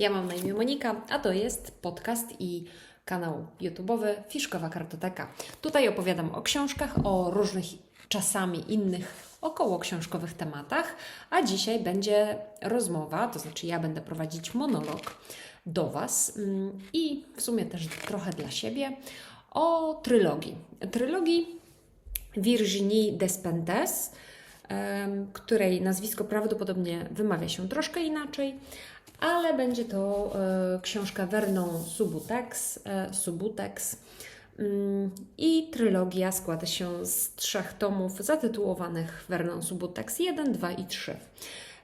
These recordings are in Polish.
Ja mam na imię Monika, a to jest podcast i kanał YouTube'owy Fiszkowa Kartoteka. Tutaj opowiadam o książkach, o różnych czasami innych około książkowych tematach, a dzisiaj będzie rozmowa, to znaczy ja będę prowadzić monolog do Was mm, i w sumie też trochę dla siebie o trylogii. Trylogii Virginie Despentes, której nazwisko prawdopodobnie wymawia się troszkę inaczej, ale będzie to e, książka Vernon Subutex, e, Subutex mm, i trylogia składa się z trzech tomów zatytułowanych Vernon Subutex 1, 2 i 3.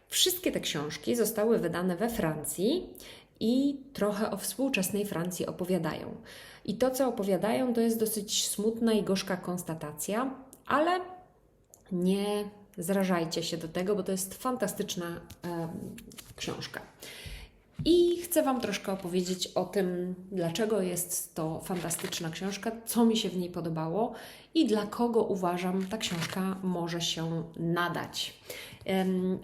Wszystkie te książki zostały wydane we Francji i trochę o współczesnej Francji opowiadają. I to, co opowiadają, to jest dosyć smutna i gorzka konstatacja, ale nie zrażajcie się do tego, bo to jest fantastyczna książka. I chcę Wam troszkę opowiedzieć o tym, dlaczego jest to fantastyczna książka, co mi się w niej podobało i dla kogo uważam ta książka może się nadać.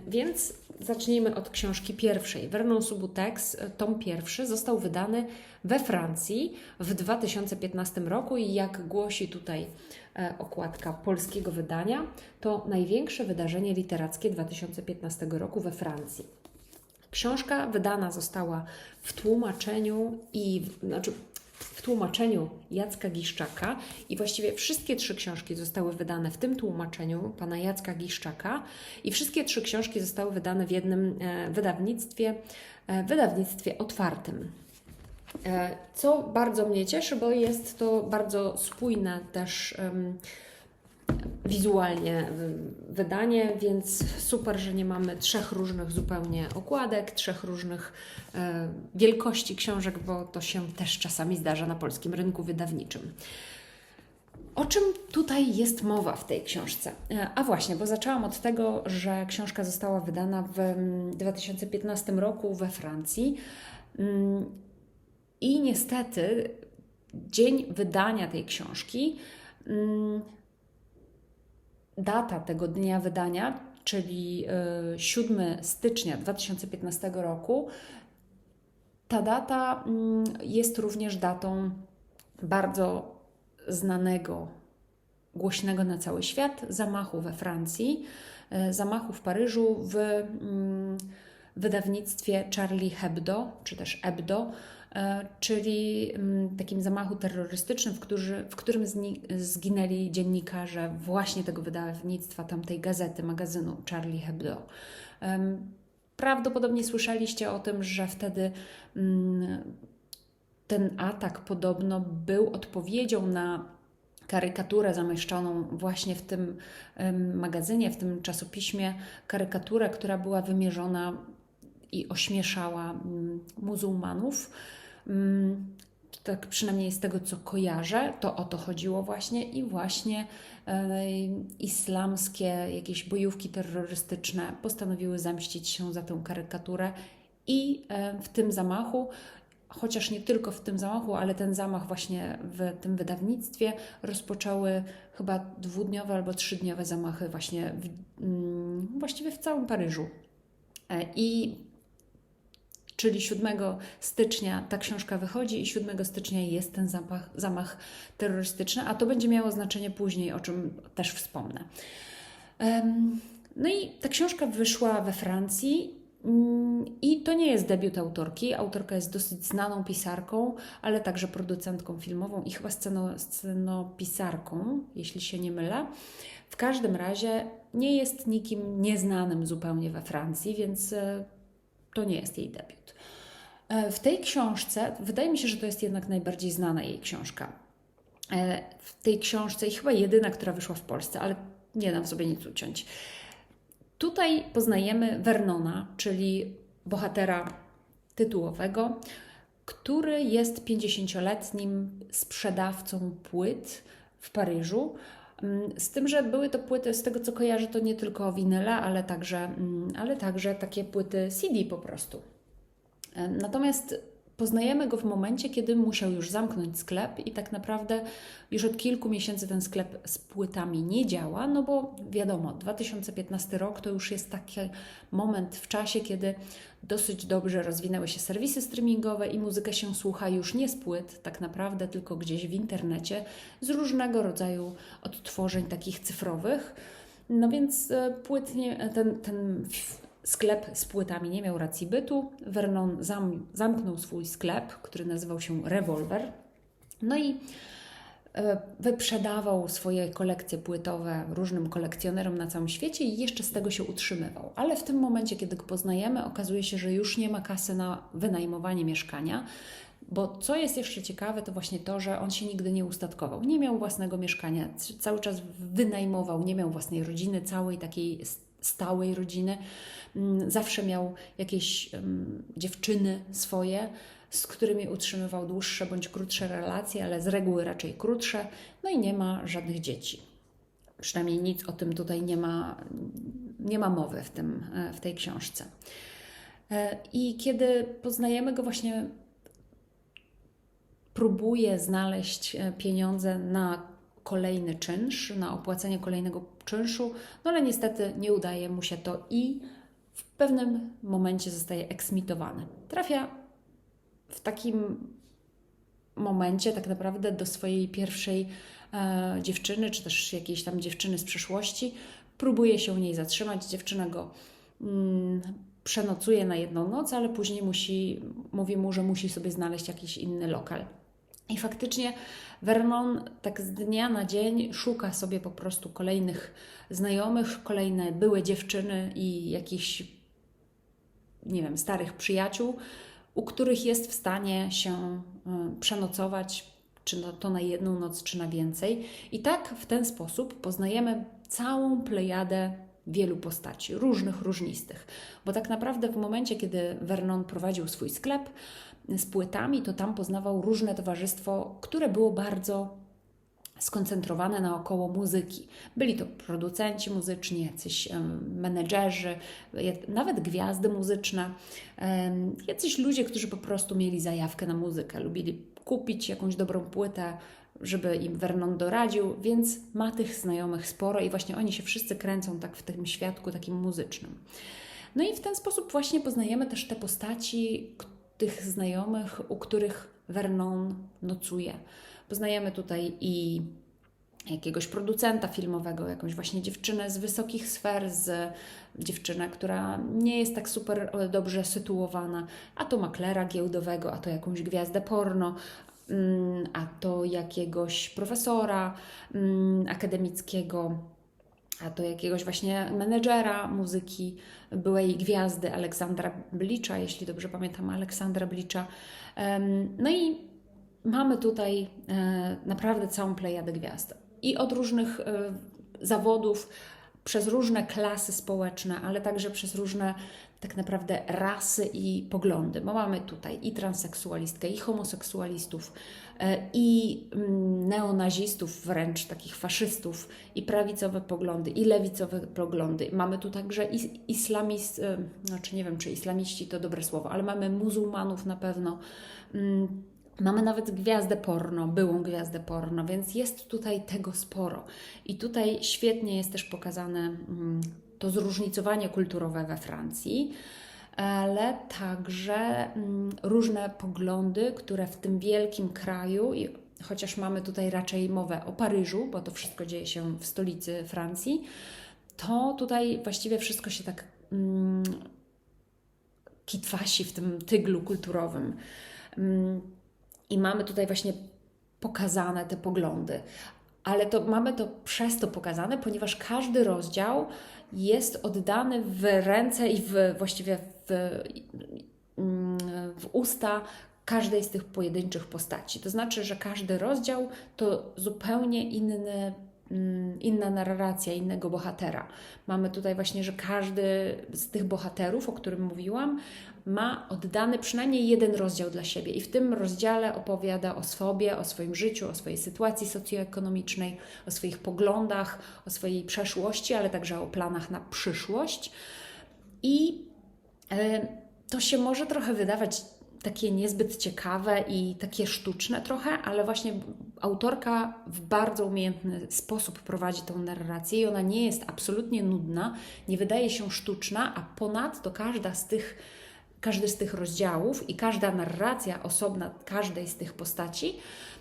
Więc zacznijmy od książki pierwszej. Vernon Subutex, tom pierwszy, został wydany we Francji w 2015 roku i jak głosi tutaj okładka polskiego wydania, to największe wydarzenie literackie 2015 roku we Francji. Książka wydana została w tłumaczeniu i znaczy w tłumaczeniu Jacka Giszczaka i właściwie wszystkie trzy książki zostały wydane w tym tłumaczeniu pana Jacka Giszczaka i wszystkie trzy książki zostały wydane w jednym e, wydawnictwie, e, wydawnictwie otwartym. E, Co bardzo mnie cieszy, bo jest to bardzo spójne też wizualnie wydanie, więc super, że nie mamy trzech różnych zupełnie okładek, trzech różnych e, wielkości książek, bo to się też czasami zdarza na polskim rynku wydawniczym. O czym tutaj jest mowa w tej książce? E, A właśnie, bo zaczęłam od tego, że książka została wydana w mm, 2015 roku we Francji. I niestety dzień wydania tej książki, mm, data tego dnia wydania, czyli y, 7 stycznia 2015 roku, ta data mm, jest również datą bardzo znanego, głośnego na cały świat zamachu we Francji, e, zamachu w Paryżu w mm, wydawnictwie Charlie Hebdo, czy też Hebdo, czyli mm, takim zamachu terrorystycznym, w, którzy, w którym zginęli dziennikarze właśnie tego wydawnictwa, tamtej gazety, magazynu Charlie Hebdo. Prawdopodobnie słyszeliście o tym, że wtedy mm, ten atak podobno był odpowiedzią na karykaturę zamieszczoną właśnie w tym magazynie, w tym czasopiśmie, karykaturę, która była wymierzona i ośmieszała mm, muzułmanów. Mm, Tak przynajmniej z tego, co kojarzę, to o to chodziło właśnie i właśnie e, islamskie jakieś bojówki terrorystyczne postanowiły zemścić się za tę karykaturę i e, w tym zamachu chociaż nie tylko w tym zamachu, ale ten zamach właśnie w tym wydawnictwie rozpoczęły chyba dwudniowe albo trzydniowe zamachy właśnie w, mm, właściwie w całym Paryżu. E, I czyli 7 stycznia ta książka wychodzi i 7 stycznia jest ten zamach, zamach terrorystyczny, a to będzie miało znaczenie później, o czym też wspomnę. No i ta książka wyszła we Francji mm, i to nie jest debiut autorki. Autorka jest dosyć znaną pisarką, ale także producentką filmową i chyba sceno, scenopisarką, jeśli się nie mylę. W każdym razie nie jest nikim nieznanym zupełnie we Francji, więc e, to nie jest jej debiut. E, W tej książce, wydaje mi się, że to jest jednak najbardziej znana jej książka. E, W tej książce, i chyba jedyna, która wyszła w Polsce, ale nie dam sobie nic uciąć. Tutaj poznajemy Vernona, czyli bohatera tytułowego, który jest 50-letnim sprzedawcą płyt w Paryżu. Mm, Z tym, że były to płyty, z tego co kojarzę, to nie tylko winyle, ale także, mm, ale także takie płyty CD po prostu. E, Natomiast poznajemy go w momencie, kiedy musiał już zamknąć sklep i tak naprawdę już od kilku miesięcy ten sklep z płytami nie działa, no bo wiadomo, 2015 rok to już jest taki moment w czasie, kiedy dosyć dobrze rozwinęły się serwisy streamingowe i muzykę się słucha już nie z płyt, tak naprawdę, tylko gdzieś w internecie, z różnego rodzaju odtworzeń takich cyfrowych. No więc e, płytnie, ten, ten sklep z płytami nie miał racji bytu. Vernon zam, zamknął swój sklep, który nazywał się Revolver. No i e, wyprzedawał swoje kolekcje płytowe różnym kolekcjonerom na całym świecie i jeszcze z tego się utrzymywał. Ale w tym momencie, kiedy go poznajemy, okazuje się, że już nie ma kasy na wynajmowanie mieszkania. Bo co jest jeszcze ciekawe, to właśnie to, że on się nigdy nie ustatkował. Nie miał własnego mieszkania, cały czas wynajmował, nie miał własnej rodziny, całej takiej stałej rodziny. Mm, zawsze miał jakieś um, dziewczyny swoje, z którymi utrzymywał dłuższe bądź krótsze relacje, ale z reguły raczej krótsze, no i nie ma żadnych dzieci. Przynajmniej nic o tym tutaj nie ma, nie ma mowy w, tym, e, w tej książce. E, I kiedy poznajemy go właśnie próbuje znaleźć e, pieniądze na kolejny czynsz, na opłacenie kolejnego czynszu, no ale niestety nie udaje mu się to i w pewnym momencie zostaje eksmitowany. Trafia w takim momencie tak naprawdę do swojej pierwszej e, dziewczyny, czy też jakiejś tam dziewczyny z przeszłości. Próbuje się u niej zatrzymać. Dziewczyna go mm, przenocuje na jedną noc, ale później musi, mówi mu, że musi sobie znaleźć jakiś inny lokal. I faktycznie Vernon tak z dnia na dzień szuka sobie po prostu kolejnych znajomych, kolejne były dziewczyny i jakichś, nie wiem, starych przyjaciół, u których jest w stanie się y, przenocować, czy to na jedną noc, czy na więcej. I tak w ten sposób poznajemy całą plejadę wielu postaci, różnych, różnistych. Bo tak naprawdę w momencie, kiedy Vernon prowadził swój sklep, z płytami, to tam poznawał różne towarzystwo, które było bardzo skoncentrowane naokoło muzyki. Byli to producenci muzyczni, jacyś menedżerzy, nawet gwiazdy muzyczne, jacyś ludzie, którzy po prostu mieli zajawkę na muzykę, lubili kupić jakąś dobrą płytę, żeby im Vernon doradził, więc ma tych znajomych sporo i właśnie oni się wszyscy kręcą tak w tym świadku takim muzycznym. No i w ten sposób właśnie poznajemy też te postaci, tych znajomych, u których Vernon nocuje. Poznajemy tutaj i jakiegoś producenta filmowego, jakąś właśnie dziewczynę z wysokich sfer, z dziewczynę, która nie jest tak super e, dobrze sytuowana, a to maklera giełdowego, a to jakąś gwiazdę porno, mm, a to jakiegoś profesora mm, akademickiego, a to jakiegoś właśnie menedżera muzyki, byłej gwiazdy Aleksandra Blicza, jeśli dobrze pamiętam, Aleksandra Blicza. No i mamy tutaj e, naprawdę całą plejadę gwiazd. I od różnych e, zawodów, przez różne klasy społeczne, ale także przez różne tak naprawdę rasy i poglądy, bo mamy tutaj i transseksualistkę, i homoseksualistów, e, i mm, neonazistów, wręcz takich faszystów, i prawicowe poglądy, i lewicowe poglądy. Mamy tu także islamist, e, znaczy nie wiem, czy islamiści to dobre słowo, ale mamy muzułmanów na pewno. Mamy nawet gwiazdę porno, byłą gwiazdę porno, więc jest tutaj tego sporo. I tutaj świetnie jest też pokazane mm, to zróżnicowanie kulturowe we Francji, ale także mm, różne poglądy, które w tym wielkim kraju, chociaż mamy tutaj raczej mowę o Paryżu, bo to wszystko dzieje się w stolicy Francji, to tutaj właściwie wszystko się tak mm, kitwasi w tym tyglu kulturowym. I mamy tutaj właśnie pokazane te poglądy. Ale to mamy to przez to pokazane, ponieważ każdy rozdział jest oddany w ręce i w, właściwie w, w usta każdej z tych pojedynczych postaci. To znaczy, że każdy rozdział to zupełnie inny inna narracja, innego bohatera. Mamy tutaj właśnie, że każdy z tych bohaterów, o którym mówiłam, ma oddany przynajmniej jeden rozdział dla siebie i w tym rozdziale opowiada o sobie, o swoim życiu, o swojej sytuacji socjoekonomicznej, o swoich poglądach, o swojej przeszłości, ale także o planach na przyszłość. I e, to się może trochę wydawać takie niezbyt ciekawe i takie sztuczne trochę, ale właśnie autorka w bardzo umiejętny sposób prowadzi tą narrację i ona nie jest absolutnie nudna, nie wydaje się sztuczna, a ponadto każda z tych każdy z tych rozdziałów i każda narracja osobna każdej z tych postaci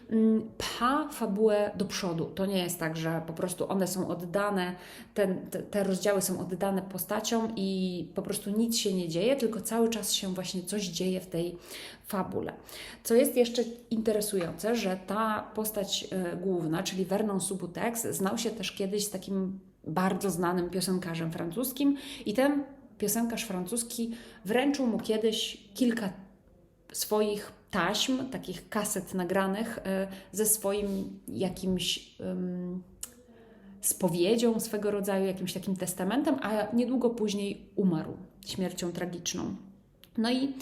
mm, pcha fabułę do przodu. To nie jest tak, że po prostu one są oddane, ten, te, te rozdziały są oddane postaciom i po prostu nic się nie dzieje, tylko cały czas się właśnie coś dzieje w tej fabule. Co jest jeszcze interesujące, że ta postać y, główna, czyli Vernon Subutex, znał się też kiedyś z takim bardzo znanym piosenkarzem francuskim i ten piosenkarz francuski wręczył mu kiedyś kilka swoich taśm, takich kaset nagranych e, ze swoim jakimś um, spowiedzią swego rodzaju, jakimś takim testamentem, a niedługo później umarł śmiercią tragiczną. No i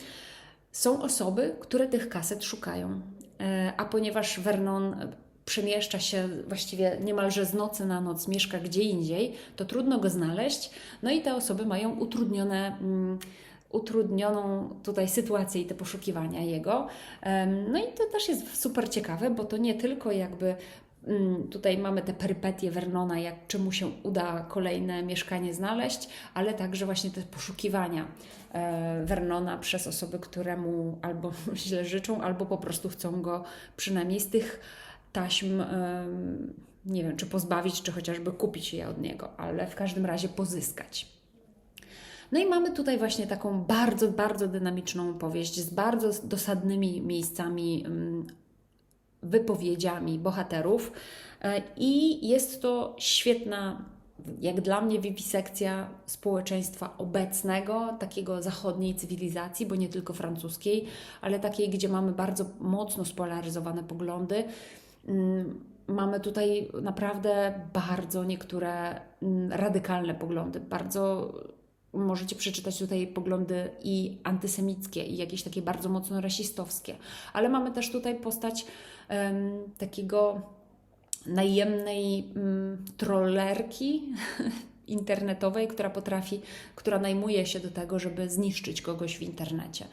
są osoby, które tych kaset szukają. E, a ponieważ Vernon przemieszcza się właściwie niemalże z nocy na noc, mieszka gdzie indziej, to trudno go znaleźć. No i te osoby mają utrudnione. Mm, utrudnioną tutaj sytuację i te poszukiwania jego. No i to też jest super ciekawe, bo to nie tylko jakby mm, Tutaj mamy te perypetie Vernona, jak czy mu się uda kolejne mieszkanie znaleźć, ale także właśnie te poszukiwania e, Vernona przez osoby, które mu albo źle życzą, albo po prostu chcą go przynajmniej z tych taśm, nie wiem, czy pozbawić, czy chociażby kupić je od niego, ale w każdym razie pozyskać. No i mamy tutaj właśnie taką bardzo, bardzo dynamiczną powieść z bardzo dosadnymi miejscami, wypowiedziami bohaterów. E, I jest to świetna, jak dla mnie, wiwisekcja społeczeństwa obecnego, takiego zachodniej cywilizacji, bo nie tylko francuskiej, ale takiej, gdzie mamy bardzo mocno spolaryzowane poglądy mamy tutaj naprawdę bardzo niektóre mm, radykalne poglądy, bardzo możecie przeczytać tutaj poglądy i antysemickie, i jakieś takie bardzo mocno rasistowskie, ale mamy też tutaj postać um, takiego najemnej um, trollerki internetowej, która potrafi, która najmuje się do tego, żeby zniszczyć kogoś w internecie.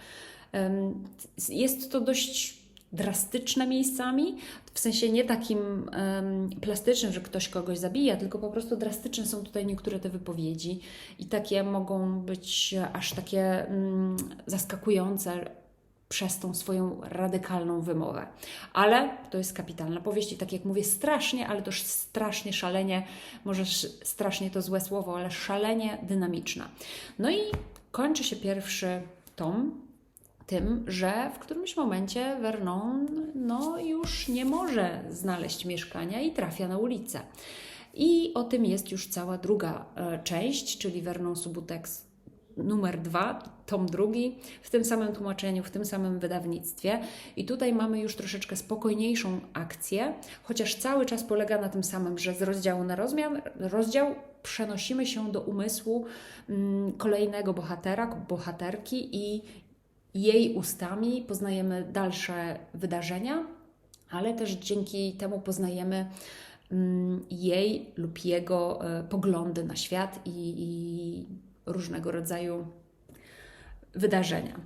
Jest to dość drastyczne miejscami, w sensie nie takim um, plastycznym, że ktoś kogoś zabija, tylko po prostu drastyczne są tutaj niektóre te wypowiedzi i takie mogą być aż takie um, zaskakujące przez tą swoją radykalną wymowę. Ale to jest kapitalna powieść i tak jak mówię, strasznie, ale też strasznie szalenie, może strasznie to złe słowo, ale szalenie dynamiczna. No i kończy się pierwszy tom tym, że w którymś momencie Vernon no, już nie może znaleźć mieszkania i trafia na ulicę. I o tym jest już cała druga e, część, czyli Vernon Subutex numer dwa, tom drugi, w tym samym tłumaczeniu, w tym samym wydawnictwie. I tutaj mamy już troszeczkę spokojniejszą akcję, chociaż cały czas polega na tym samym, że z rozdziału na rozmian, rozdział przenosimy się do umysłu mm, kolejnego bohatera, bohaterki i jej ustami poznajemy dalsze wydarzenia, ale też dzięki temu poznajemy mm, jej lub jego e, poglądy na świat i, i różnego rodzaju wydarzenia.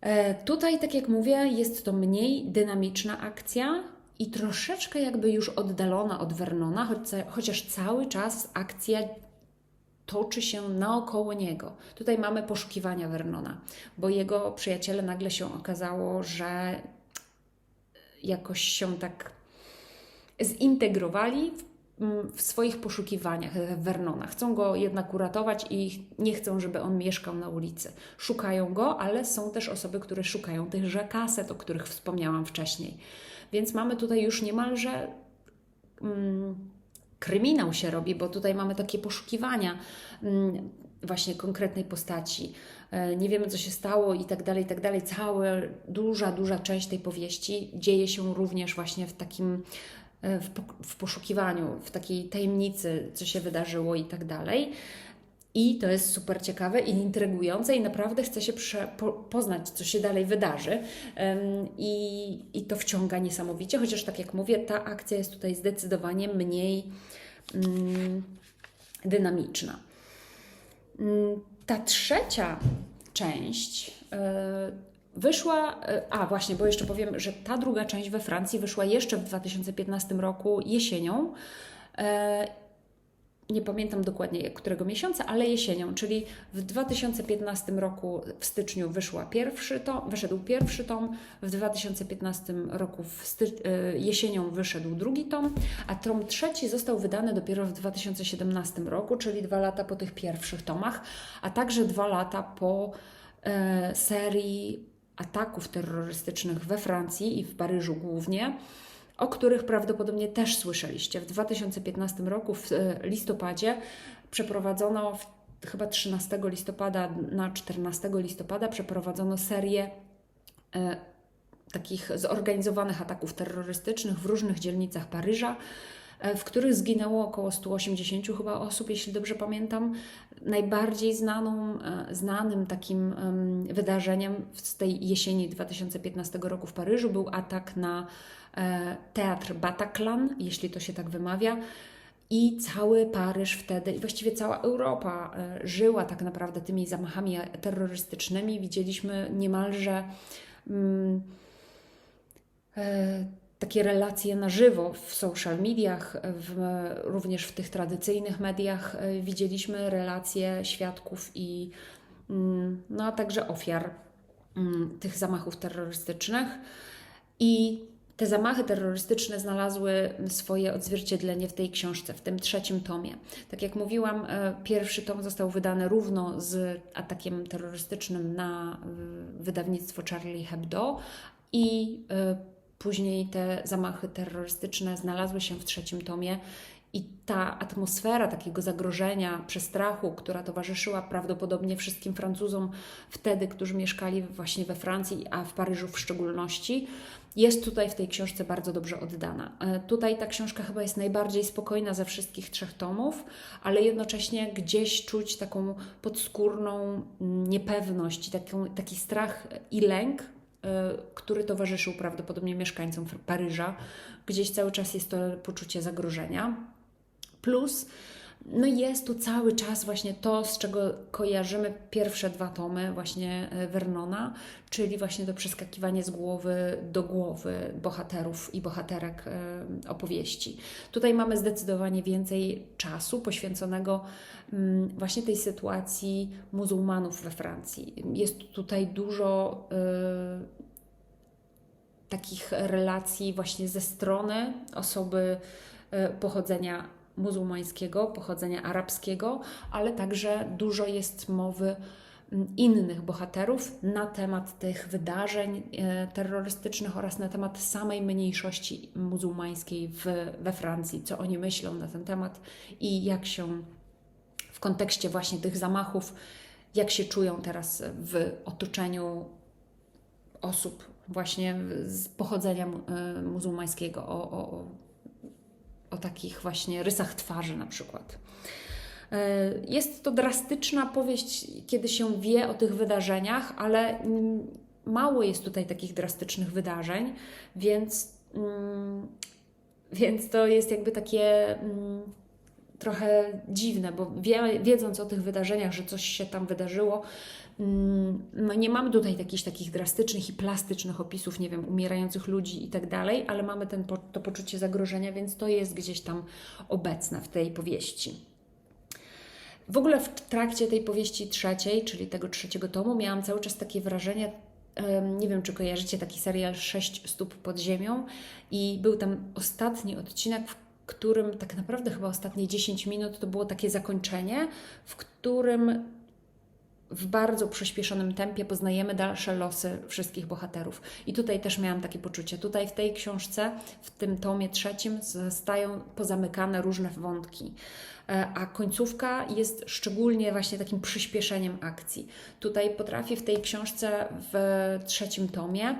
E, tutaj, tak jak mówię, jest to mniej dynamiczna akcja i troszeczkę jakby już oddalona od Vernona, chociaż cały czas akcja toczy się naokoło niego. Tutaj mamy poszukiwania Vernona, bo jego przyjaciele nagle się okazało, że jakoś się tak zintegrowali w, swoich poszukiwaniach Vernona. Chcą go jednak uratować i nie chcą, żeby on mieszkał na ulicy. Szukają go, ale są też osoby, które szukają tychże kaset, o których wspomniałam wcześniej. Więc mamy tutaj już niemalże. Mm, kryminał się robi, bo tutaj mamy takie poszukiwania mm, właśnie konkretnej postaci. E, nie wiemy, co się stało i tak dalej, i tak dalej. Cała duża, duża część tej powieści dzieje się również właśnie w takim e, w, w poszukiwaniu, w takiej tajemnicy, co się wydarzyło i tak dalej. I to jest super ciekawe i intrygujące, i naprawdę chce się po, poznać, co się dalej wydarzy. I, I to wciąga niesamowicie, chociaż tak jak mówię, ta akcja jest tutaj zdecydowanie mniej um, dynamiczna. Um, ta trzecia część, Wyszła, e, a właśnie, bo jeszcze powiem, że ta druga część we Francji wyszła jeszcze w 2015 roku jesienią. Nie pamiętam dokładnie którego miesiąca, ale jesienią, czyli w 2015 roku w styczniu wyszła pierwszy tom, wyszedł pierwszy tom, w 2015 roku e, jesienią wyszedł drugi tom, a tom trzeci został wydany dopiero w 2017 roku, czyli dwa lata po tych pierwszych tomach, a także dwa lata po e, serii ataków terrorystycznych we Francji i w Paryżu głównie, o których prawdopodobnie też słyszeliście. W 2015 roku, w e, listopadzie, przeprowadzono w, chyba 13 listopada na 14 listopada przeprowadzono serię e, takich zorganizowanych ataków terrorystycznych w różnych dzielnicach Paryża. E, w których zginęło około 180 chyba osób, jeśli dobrze pamiętam. Najbardziej znaną, e, znanym takim wydarzeniem z tej jesieni 2015 roku w Paryżu był atak na e, teatr Bataclan, jeśli to się tak wymawia. I cały Paryż wtedy, i właściwie cała Europa żyła tak naprawdę tymi zamachami terrorystycznymi. Widzieliśmy niemalże. Mm, takie relacje na żywo w social mediach, w, również w tych tradycyjnych mediach e, widzieliśmy relacje świadków i mm, no, a także ofiar mm, tych zamachów terrorystycznych. I te zamachy terrorystyczne znalazły swoje odzwierciedlenie w tej książce, w tym trzecim tomie. Tak jak mówiłam, e, pierwszy tom został wydany równo z atakiem terrorystycznym na wydawnictwo Charlie Hebdo i e, Później te zamachy terrorystyczne znalazły się w trzecim tomie i ta atmosfera takiego zagrożenia, przestrachu, która towarzyszyła prawdopodobnie wszystkim Francuzom wtedy, którzy mieszkali właśnie we Francji, a w Paryżu w szczególności, jest tutaj w tej książce bardzo dobrze oddana. E, tutaj ta książka chyba jest najbardziej spokojna ze wszystkich trzech tomów, ale jednocześnie gdzieś czuć taką podskórną niepewność, taki, taki strach i lęk który towarzyszył prawdopodobnie mieszkańcom Paryża. Gdzieś cały czas jest to poczucie zagrożenia. Plus, no jest tu cały czas właśnie to, z czego kojarzymy pierwsze dwa tomy właśnie e, Vernona, czyli właśnie to przeskakiwanie z głowy do głowy bohaterów i bohaterek e, opowieści. Tutaj mamy zdecydowanie więcej czasu poświęconego mm, właśnie tej sytuacji muzułmanów we Francji. Jest tutaj dużo e, takich relacji właśnie ze strony osoby pochodzenia muzułmańskiego, pochodzenia arabskiego, ale także dużo jest mowy mm, innych bohaterów na temat tych wydarzeń e, terrorystycznych oraz na temat samej mniejszości muzułmańskiej w, we Francji, co oni myślą na ten temat i jak się w kontekście właśnie tych zamachów, jak się czują teraz w otoczeniu osób właśnie z pochodzenia e, muzułmańskiego, o, o, o takich właśnie rysach twarzy na przykład. E, jest to drastyczna powieść, kiedy się wie o tych wydarzeniach, ale mm, mało jest tutaj takich drastycznych wydarzeń, więc, mm, więc to jest jakby takie mm, trochę dziwne, bo wie, wiedząc o tych wydarzeniach, że coś się tam wydarzyło, nie mamy tutaj jakichś takich drastycznych i plastycznych opisów, nie wiem, umierających ludzi i tak dalej, ale mamy ten, to poczucie zagrożenia, więc to jest gdzieś tam obecne w tej powieści. W ogóle w trakcie tej powieści trzeciej, czyli tego trzeciego tomu, miałam cały czas takie wrażenie, nie wiem, czy kojarzycie taki serial Sześć stóp pod ziemią i był tam ostatni odcinek, w którym tak naprawdę chyba ostatnie 10 minut to było takie zakończenie, w którym w bardzo przyspieszonym tempie poznajemy dalsze losy wszystkich bohaterów. I tutaj też miałam takie poczucie. Tutaj w tej książce, w tym tomie trzecim, zostają pozamykane różne wątki. E, a końcówka jest szczególnie właśnie takim przyspieszeniem akcji. Tutaj potrafię w tej książce w trzecim tomie,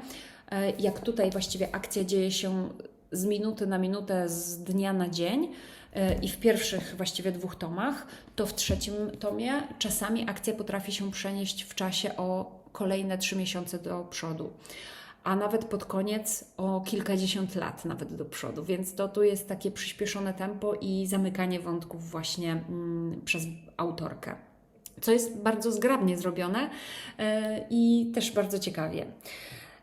e, jak tutaj właściwie akcja dzieje się z minuty na minutę, z dnia na dzień, i w pierwszych właściwie dwóch tomach, to w trzecim tomie czasami akcja potrafi się przenieść w czasie o kolejne trzy miesiące do przodu, a nawet pod koniec o kilkadziesiąt lat nawet do przodu, więc to tu jest takie przyspieszone tempo i zamykanie wątków właśnie mm, przez autorkę. co jest bardzo zgrabnie zrobione e, i też bardzo ciekawie.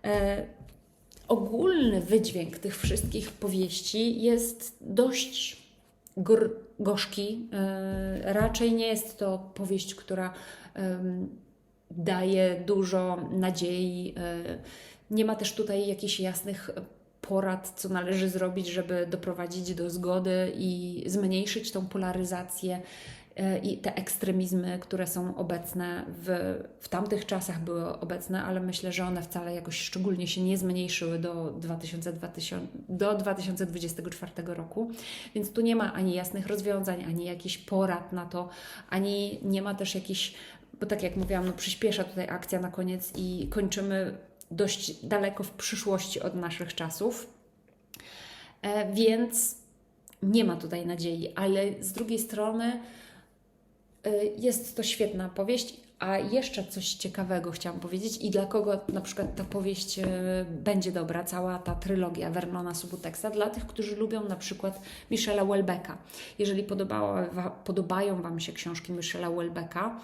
E, ogólny wydźwięk tych wszystkich powieści jest dość gr- gorzki. E, raczej nie jest to powieść, która daje dużo nadziei. E, nie ma też tutaj jakichś jasnych porad, co należy zrobić, żeby doprowadzić do zgody i zmniejszyć tą polaryzację i te ekstremizmy, które są obecne w, w tamtych czasach były obecne, ale myślę, że one wcale jakoś szczególnie się nie zmniejszyły do, 2000, 2000, do 2024 roku. Więc tu nie ma ani jasnych rozwiązań, ani jakichś porad na to, ani nie ma też jakichś, bo tak jak mówiłam, no przyspiesza tutaj akcja na koniec i kończymy dość daleko w przyszłości od naszych czasów. E, więc nie ma tutaj nadziei, ale z drugiej strony jest to świetna powieść. A jeszcze coś ciekawego chciałam powiedzieć i dla kogo na przykład ta powieść y, będzie dobra, cała ta trylogia Vernona Subutexa, dla tych, którzy lubią na przykład Michela Welbecka. Jeżeli podobają Wam się książki Michela Welbecka,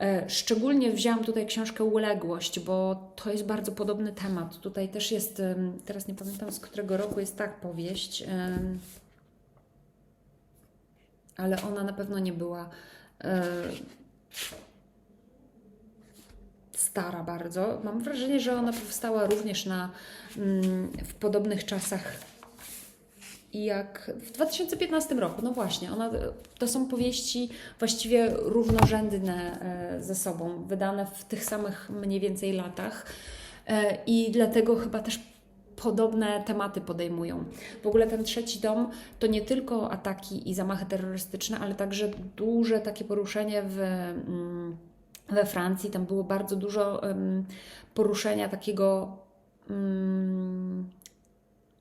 e, Szczególnie wzięłam tutaj książkę Uległość, bo to jest bardzo podobny temat. Tutaj też jest, teraz nie pamiętam z którego roku jest ta powieść, ale ona na pewno nie była stara bardzo. Mam wrażenie, że ona powstała również na, mm, w podobnych czasach jak w 2015 roku. No właśnie, ona, to są powieści właściwie równorzędne e, ze sobą, wydane w tych samych mniej więcej latach e, i dlatego chyba też podobne tematy podejmują. W ogóle ten trzeci dom to nie tylko ataki i zamachy terrorystyczne, ale także duże takie poruszenie w, mm, we Francji. Tam było bardzo dużo poruszenia takiego mm,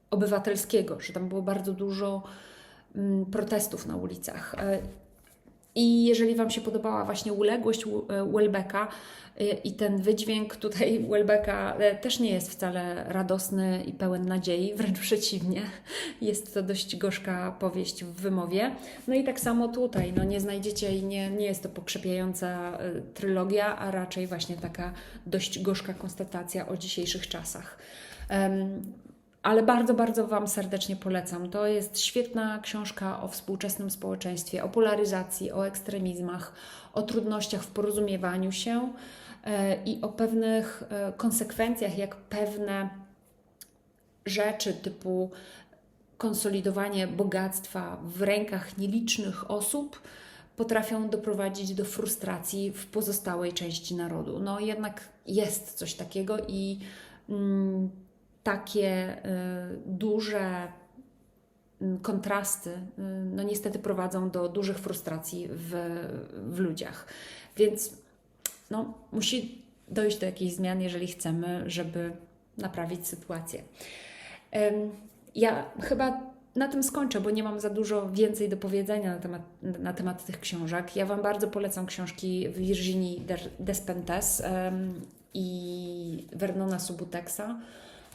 obywatelskiego, że tam było bardzo dużo mm, protestów na ulicach. I jeżeli Wam się podobała właśnie uległość e, Welbecka e, i ten wydźwięk tutaj Welbecka e, też nie jest wcale radosny i pełen nadziei, wręcz przeciwnie. Jest to dość gorzka powieść w wymowie. No i tak samo tutaj, no nie znajdziecie i nie, nie jest to pokrzepiająca trylogia, a raczej właśnie taka dość gorzka konstatacja o dzisiejszych czasach. Ale bardzo, bardzo Wam serdecznie polecam. To jest świetna książka o współczesnym społeczeństwie, o polaryzacji, o ekstremizmach, o trudnościach w porozumiewaniu się e, i o pewnych e, konsekwencjach, jak pewne rzeczy typu konsolidowanie bogactwa w rękach nielicznych osób potrafią doprowadzić do frustracji w pozostałej części narodu. No jednak jest coś takiego i mm, takie y, duże mm, kontrasty, y, no niestety prowadzą do dużych frustracji w, w ludziach. Więc no, musi dojść do jakichś zmian, jeżeli chcemy, żeby naprawić sytuację. Ja chyba na tym skończę, bo nie mam za dużo więcej do powiedzenia na temat, na temat tych książek. Ja Wam bardzo polecam książki Virginie Der- Despentes i Vernona Subutexa.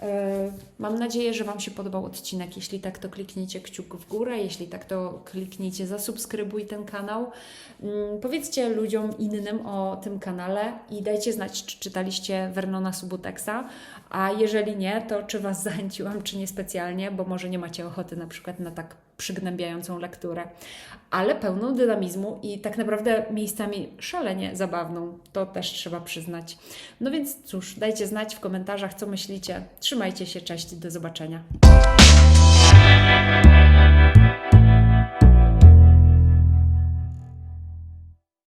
E, Mam nadzieję, że Wam się podobał odcinek. Jeśli tak, to kliknijcie kciuk w górę. Jeśli tak, to kliknijcie zasubskrybuj ten kanał. Mm, Powiedzcie ludziom innym o tym kanale i dajcie znać, czy czytaliście Vernona Subutexa. A jeżeli nie, to czy Was zachęciłam, czy niespecjalnie, bo może nie macie ochoty na przykład na tak przygnębiającą lekturę, ale pełną dynamizmu i tak naprawdę miejscami szalenie zabawną. To też trzeba przyznać. No więc cóż, dajcie znać w komentarzach, co myślicie. Trzymajcie się, cześć, do zobaczenia.